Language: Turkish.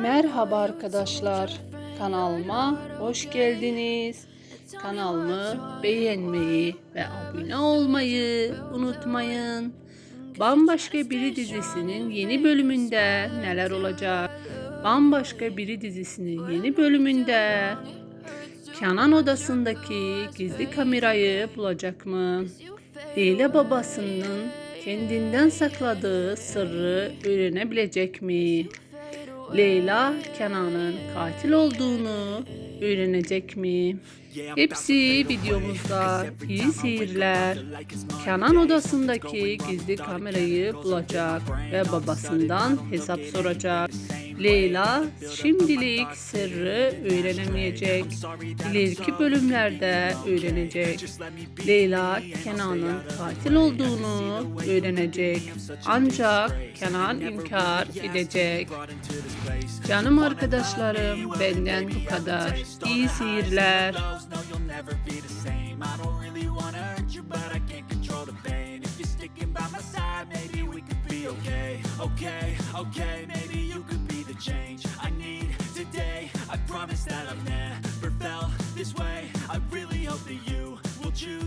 Merhaba arkadaşlar. Kanalıma hoş geldiniz. Kanalımı beğenmeyi ve abone olmayı unutmayın. Bambaşka Biri dizisinin yeni bölümünde neler olacak? Bambaşka Biri dizisinin yeni bölümünde Kenan odasındaki gizli kamerayı bulacak mı? Leyla babasının kendinden sakladığı sırrı öğrenebilecek mi? Leyla Kenan'ın katil olduğunu öğrenecek mi? Hepsi videomuzda. İyi seyirler. Kenan odasındaki gizli kamerayı bulacak ve babasından hesap soracak. Leyla şimdilik sırrı öğrenemeyecek. İleriki bölümlerde öğrenecek. Leyla Kenan'ın katil olduğunu öğrenecek. Ancak Kenan inkar edecek. Canım arkadaşlarım benden bu kadar. İyi seyirler. Okay, okay, maybe you could be the change I need today. I promise that I've never felt this way.